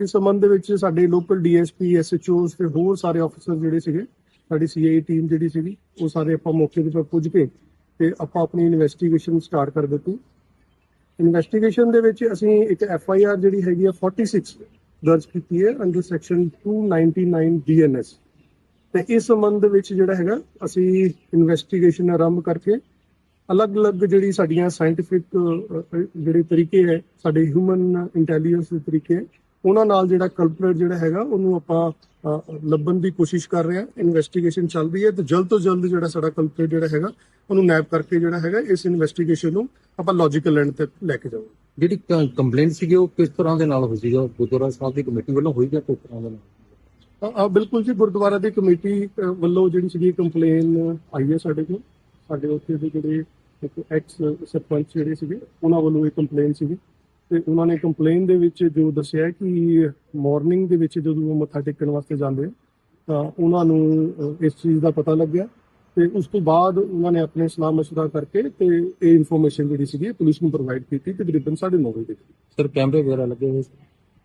ਇਸ ਸੰਬੰਧ ਦੇ ਵਿੱਚ ਸਾਡੇ ਲੋਕਲ ਡੀਐਸਪੀ ਐਸਐਚਓਸ ਤੇ ਹੋਰ ਸਾਰੇ ਅਫਸਰ ਜਿਹੜੇ ਸੀਗੇ ਸਾਡੀ ਸੀਆਈ ਟੀਮ ਜਿਹੜੀ ਸੀਗੀ ਉਹ ਸਾਰੇ ਆਪਾਂ ਮੌਕੇ ਦੇ ਪੁੱਜ ਕੇ ਤੇ ਆਪਾਂ ਆਪਣੀ ਇਨਵੈਸਟੀਗੇਸ਼ਨ ਸਟਾਰਟ ਕਰ ਦਿੱਤੀ। ਇਨਵੈਸਟੀਗੇਸ਼ਨ ਦੇ ਵਿੱਚ ਅਸੀਂ ਇੱਕ ਐਫ ਆਈ ਆਰ ਜਿਹੜੀ ਹੈਗੀ ਆ 46 ਦਰਜ ਕੀਤੀ ਹੈ ਅੰਡਰ ਸੈਕਸ਼ਨ 299 ਬੀਐਨਐਸ ਤੇ ਇਸ ਸੰਬੰਧ ਵਿੱਚ ਜਿਹੜਾ ਹੈਗਾ ਅਸੀਂ ਇਨਵੈਸਟੀਗੇਸ਼ਨ ਆਰੰਭ ਕਰਕੇ ਅਲੱਗ-ਅਲੱਗ ਜਿਹੜੀ ਸਾਡੀਆਂ ਸਾਇੰਟਿਫਿਕ ਜਿਹੜੇ ਤਰੀਕੇ ਹੈ ਸਾਡੇ ਹਿਊਮਨ ਇੰਟੈਲੀਜੈਂਸ ਦੇ ਤਰੀਕੇ ਹੈ, ਉਹਨਾਂ ਨਾਲ ਜਿਹੜਾ ਕਲਪਰੇਟ ਜਿਹੜਾ ਹੈਗਾ ਉਹਨੂੰ ਆਪਾਂ ਲੱਭਣ ਦੀ ਕੋਸ਼ਿਸ਼ ਕਰ ਰਹੇ ਹਾਂ। ਇਨਵੈਸਟੀਗੇਸ਼ਨ ਚੱਲ ਰਹੀ ਹੈ ਤੇ ਜਲਦ ਤੋਂ ਜਲਦ ਜਿਹੜਾ ਸਾਡਾ ਕਲਪਰੇਟ ਜਿਹੜਾ ਹੈਗਾ ਉਹਨੂੰ ਨੈਪ ਕਰਕੇ ਜਿਹੜਾ ਹੈਗਾ ਇਸ ਇਨਵੈਸਟੀਗੇਸ਼ਨ ਨੂੰ ਆਪਾਂ ਲੌਜੀਕਲ ਐਂਡ ਤੱਕ ਲੈ ਕੇ ਜਾਵਾਂਗੇ। ਜਿਹੜੀ ਕੰਪਲੇਂਟ ਸੀਗੀ ਉਹ ਕਿਸ ਤਰ੍ਹਾਂ ਦੇ ਨਾਲ ਹੋਈ ਸੀਗਾ? ਗੁਰਦੁਆਰਾ ਸਾਹਿਬ ਦੀ ਕਮੇਟੀ ਵੱਲੋਂ ਹੋਈ ਜਾਂ ਕਿਸ ਤਰ੍ਹਾਂ ਦੇ ਨਾਲ? ਆ ਬਿਲਕੁਲ ਜੀ ਗੁਰਦੁਆਰਾ ਦੀ ਕਮੇਟੀ ਵੱਲੋਂ ਜਿਹੜੀ ਸੀਗੀ ਕੰਪਲੇਨ ਆਈ ਹੈ ਸਾਡੇ ਕੋਲ। ਸਾਡੇ ਉੱਥੇ ਦੇ ਜਿਹੜੇ ਇੱਕ ਐਕਸ ਸਰਪੰਚ ਜਿਹੜੇ ਸੀਗੇ ਉਹਨਾਂ ਵੱਲੋਂ ਇਹ ਕੰਪਲੇਨ ਸੀਗੀ। ਤੇ ਉਹਨਾਂ ਨੇ ਕੰਪਲੇਨ ਦੇ ਵਿੱਚ ਜੋ ਦੱਸਿਆ ਕਿ ਮਾਰਨਿੰਗ ਦੇ ਵਿੱਚ ਜਦੋਂ ਉਹ ਮੱਥਾ ਟੇਕਣ ਵਾਸਤੇ ਜਾਂਦੇ ਆ, ਤਾਂ ਉਹਨਾਂ ਨੂੰ ਅ, ਇਸ ਚੀਜ਼ ਦਾ ਪਤਾ ਲੱਗਿਆ ਤੇ ਉਸ ਤੋਂ ਬਾਅਦ ਉਹਨਾਂ ਨੇ ਆਪਣੇ ਸਲਾਹ مشورہ ਕਰਕੇ ਤੇ ਇਹ ਇਨਫੋਰਮੇਸ਼ਨ ਜਿਹੜੀ ਸੀਗੀ ਪੁਲਿਸ ਨੂੰ ਪ੍ਰੋਵਾਈਡ ਕੀਤੀ ਤਕਰੀਬਨ 9:30 ਵਜੇ ਤੱਕ ਸਰ ਕੈਮਰੇ ਵਗੈਰਾ ਲੱਗੇ ਹੋਏ ਸੀ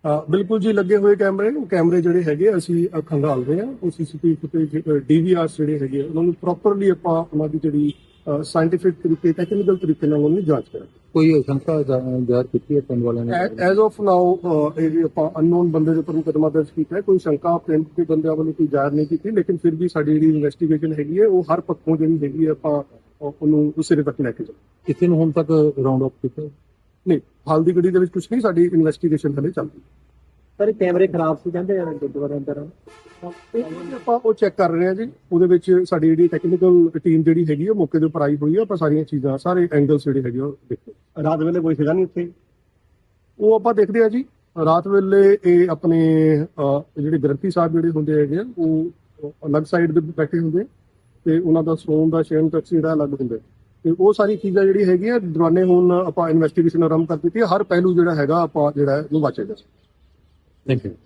ਅ, ਬਿਲਕੁਲ ਜੀ ਲੱਗੇ ਹੋਏ ਕੈਮਰੇ ਉਹ ਕੈਮਰੇ ਜਿਹੜੇ ਹੈਗੇ ਅਸੀਂ ਅ, ਖੰਗਾਲ ਰਹੇ ਹਾਂ ਉਹ ਸੀਸੀਟੀਵੀ ਫੁਟੇਜ ਡੀਵੀਆਰ ਜਿਹੜੇ ਹੈਗੇ ਆ, ਉਹਨਾਂ ਨੂੰ ਪ੍ਰੋਪਰਲੀ ਆਪਾਂ ਉਹਨਾਂ ਦੀ ਜਿਹੜੀ ਸਾਇੰਟਿਫਿਕ ਤਰੀਕੇ ਟੈਕਨੀਕਲ ਤਰੀਕੇ ਨਾਲ ਉਹਨਾਂ ਜਾਂਚ ਕਰਾਂਗੇ। ਕੋਈ ਸ਼ੰਕਾ ਜ਼ਾਹਰ ਕੀਤੀ ਹੈ ਪਿੰਡ ਵਾਲਿਆਂ ਨੇ? ਐਜ਼ ਆਫ ਨਾਓ ਇਹ ਆਪਾਂ ਅਨਨੋਨ ਬੰਦੇ ਦੇ ਉੱਪਰ ਮੁਕਦਮਾ ਦਰਜ ਕੀਤਾ ਹੈ। ਕੋਈ ਸ਼ੰਕਾ ਪਿੰਡ ਦੇ ਬੰਦਿਆਂ ਵੱਲੋਂ ਕੋਈ ਜ਼ਾਹਰ ਨਹੀਂ ਕੀਤੀ ਲੇਕਿਨ ਫਿਰ ਵੀ ਸਾਡੀ ਜਿਹੜੀ ਇਨਵੈਸਟੀਗੇਸ਼ਨ ਹੈਗੀ ਹੈ ਉਹ ਹਰ ਪੱਖੋਂ ਜਿਹੜੀ ਹੈਗੀ ਹੈ ਆਪਾਂ ਉਹਨੂੰ ਉਸ ਸਿਰੇ ਤੱਕ ਲੈ ਕੇ ਜਾਵਾਂਗੇ। ਕਿਸੇ ਨੂੰ ਹੁਣ ਤੱਕ ਰਾਉਂਡ ਅਪ ਕੀਤਾ ਨਹੀਂ ਹਾਲ ਦੀ ਘੜੀ ਦੇ ਵਿੱਚ ਕੁਝ ਨਹੀਂ ਸਾਡੀ ਇਨਵੈਸਟੀਗੇਸ਼ਨ ਹਲੇ ਚੱਲ ਰਹੀ ਹੈ। ਸਰ ਇਹ ਕੈਮਰੇ ਖਰਾਬ ਸੀ ਕਹਿੰਦੇ ਆ ਗੁਰਦੁਆਰੇ ਅੰਦਰ। ਇਹ ਆਪਾਂ ਉਹ ਚੈੱਕ ਕਰ ਰਹੇ ਹਾਂ ਜੀ। ਉਹਦੇ ਵਿੱਚ ਸਾਡੀ ਜਿਹੜੀ ਟੈਕਨੀਕਲ ਟੀਮ ਜਿਹੜੀ ਹੈਗੀ ਆ ਮੌਕੇ ਦੇ ਉੱਪਰ ਆਈ ਹੋਈ ਆ। ਆਪਾਂ ਸਾਰੀਆਂ ਚੀਜ਼ਾਂ ਸਾਰੇ ਐਂਗਲਸ ਜਿਹੜੇ ਹੈਗੇ ਆ ਉਹ ਦੇਖਦੇ ਰਾਤ ਵੇਲੇ ਕੋਈ ਸੀਗਾ ਨਹੀਂ ਉੱਥੇ? ਉਹ ਆਪਾਂ ਦੇਖਦੇ ਆ ਜੀ। ਰਾਤ ਵੇਲੇ ਇਹ ਆਪਣੇ ਅਹ, ਜਿਹੜੇ ਗ੍ਰੰਥੀ ਸਾਹਿਬ ਜਿਹੜੇ ਹੁੰਦੇ ਹੈਗੇ ਆ ਉਹ ਅਲੱਗ ਸਾਈਡ ਦੇ ਬੈਠੇ ਹੁੰਦੇ ਤੇ ਉਹਨਾਂ ਦਾ ਸੌਣ ਦਾ ਸ਼ੈਨ ਤੱਕ ਜਿਹੜਾ ਅਲੱਗ ਹੁੰਦਾ ਤੇ ਉਹ ਸਾਰੀ ਚੀਜ਼ਾਂ ਜਿਹੜੀ ਹੈਗੀਆਂ ਦੌਰਾਨੇ ਹੁਣ ਆਪਾਂ ਇਨਵੈਸਟੀਗੇਸ਼ਨ ਆਰੰਭ ਕਰ ਦਿੱਤੀ ਹੈ ਹਰ ਪਹਿਲੂ ਜਿਹੜਾ ਹੈਗਾ ਆਪਾਂ ਜਿਹੜਾ ਹੈ ਉਹਨੂੰ ਵਾਚੇਗਾ Thank you.